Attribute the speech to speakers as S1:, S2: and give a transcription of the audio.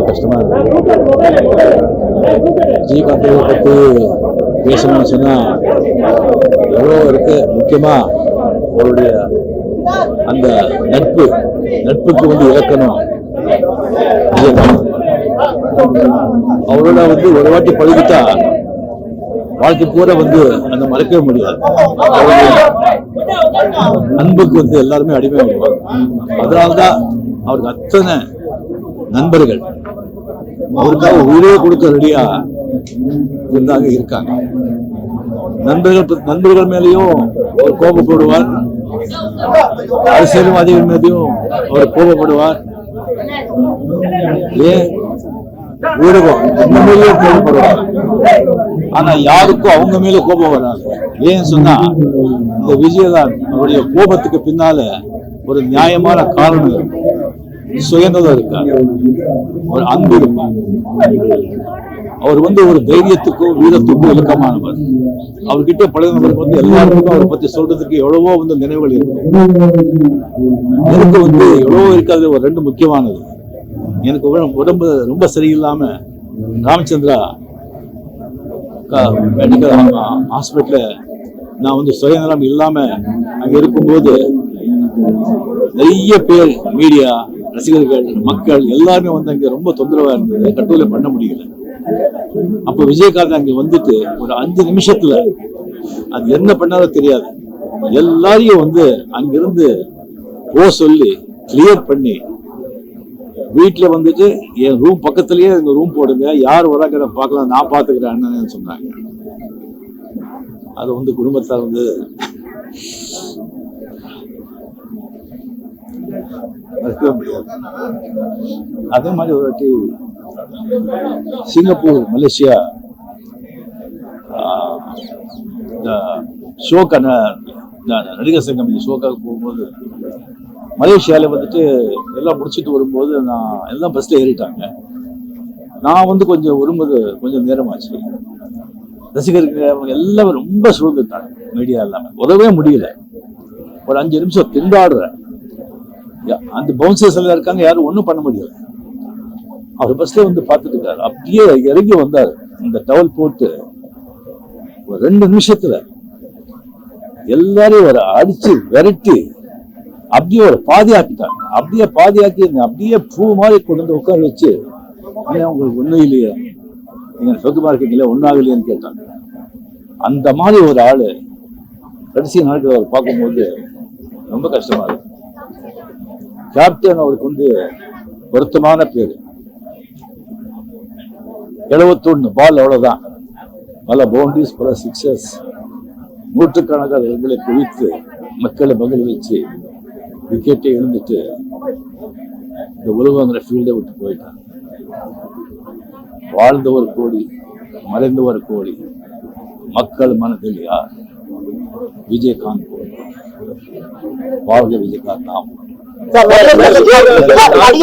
S1: ரொம்ப கஷ்டமா இருக்கு விஜயகாந்த் பற்றி பேசணும்னு சொன்னால் எவ்வளோ இருக்கு. முக்கியமா அவருடைய அந்த நட்பு நட்புக்கு வந்து இழக்கணும் விஜயகாந்த் அவரோட வந்து ஒரு வாட்டி பழகிட்டா வாழ்க்கை பூரா வந்து அந்த மறக்கவே முடியாது. அவருடைய அன்புக்கு வந்து எல்லாருமே அடிமை அதனால்தான் அவருக்கு அத்தனை நண்பர்கள். அவருக்காக உயிரே கொடுக்க ரெடியா இருந்தாங்க இருக்காங்க. நண்பர்கள் நண்பர்கள் மேலேயும் அவர் கோபப்படுவார். அரசியல்வாதிகள் மேலேயும் அவர் கோபப்படுவார். ஏன்? ஊடகம் நம்ம மேலேயும் கோபப்படுவார். ஆனா யாருக்கும் அவங்க மேல கோபம் வராது. ஏன் சொன்னா இந்த விஜயகாந்த் அவருடைய கோபத்துக்கு பின்னால ஒரு நியாயமான காரணம் இருக்கும் சுயநலம் இருக்காங்க ஒரு அன்பு. இருப்பார் அவர் வந்து ஒரு தைரியத்துக்கும் வீரத்துக்கும் இலக்கமானவர். அவர்கிட்ட பழகினவருக்கு வந்து எல்லாருக்கும் அவரை பத்தி சொல்றதுக்கு எவ்வளவோ வந்து நினைவுகள் இருக்கும் எனக்கு வந்து எவ்வளவோ இருக்காது ஒரு ரெண்டு முக்கியமானது. எனக்கு உடம்பு- ரொம்ப சரியில்லாம ராமச்சந்திரா மெடிக்கல் ஹாஸ்பிட்டல நான் வந்து சுயநலம் இல்லாம அங்க இருக்கும்போது நிறைய பேர் மீடியா ரசிகர்கள் மக்கள் எல்லாருமே வந்து அங்க ரொம்ப தொந்தரவா இருந்தது. கட்டுரை பண்ண முடியல. அப்போ விஜயகாந்த் அங்க வந்துட்டு ஒரு அஞ்சு நிமிஷத்துல அது என்ன பண்ணாலும் தெரியாது. எல்லாரையும் வந்து அங்கிருந்து போ சொல்லி கிளியர் பண்ணி வீட்டுல வந்துட்டு என் ரூம் பக்கத்துலயே எங்க ரூம் போடுங்க. யார் வராங்க பார்க்கலாம். நான் பார்த்துக்கிறேன் அண்ணன்னு சொன்னாங்க. அது வந்து குடும்பத்தார் வந்து மறக்கவே முடியாது அதே மாதிரி ஒரு வாட்டி சிங்கப்பூர் மலேசியா ஆஹ், இந்த ஷோக்கான நடிகர் சங்கம் ஷோக்காக போகும்போது மலேசியாவில் வந்துட்டு எல்லாம் முடிச்சிட்டு வரும்போது நான் எல்லாம் பஸ்ஸில் ஏறிட்டாங்க. நான் வந்து கொஞ்சம் வரும்போது கொஞ்சம் நேரமாச்சு. ரசிகர்கள் அவங்க எல்லாம் ரொம்ப சூழ்ந்துட்டாங்க. மீடியா இல்லாமல் உதவே முடியல. ஒரு அஞ்சு நிமிஷம் திண்டாடுறேன். அந்த பவுன்சர்ஸ் எல்லாம் இருக்காங்க யாரும் ஒன்றும் பண்ண முடியல. அவர் பஸ்ல வந்து பார்த்துட்டு இருக்காரு அப்படியே இறங்கி வந்தாரு. இந்த டவல் போட்டு ஒரு ரெண்டு நிமிஷத்துல எல்லாரையும் ஒரு அடிச்சு விரட்டி அப்படியே ஒரு பாதியாக்கிட்டாங்க அப்படியே பாதியாக்கி அப்படியே பூ மாதிரி கொண்டு வந்து உட்கார வச்சு உங்களுக்கு ஒண்ணும் இல்லையே. நீங்க சொத்துமா இருக்கீங்களே ஒன்றாகலையேன்னு கேட்டாங்க. அந்த மாதிரி ஒரு ஆளு கடைசி நாட்கள் அவர் பார்க்கும்போது ரொம்ப கஷ்டமா இருக்கு. கேப்டன் அவருக்கு வந்து பொருத்தமான பேரு. எழுபத்தொன்று பால் அவ்வளவுதான். பல பவுண்டரிஸ் பல சிக்ஸஸ் நூற்றுக்கணக்கான ரன்களை குவித்து மக்களை மகிழ் வச்சு விக்கெட்டை எழுந்துட்டு இந்த உலகங்கிற ஃபீல்டை விட்டு போயிட்டான். வாழ்ந்த ஒரு கோடி மறைந்த ஒரு கோடி மக்கள் மனதில் யார்? விஜயகாந்த் வாழ்க விஜயகாந்த் நாம்
S2: सर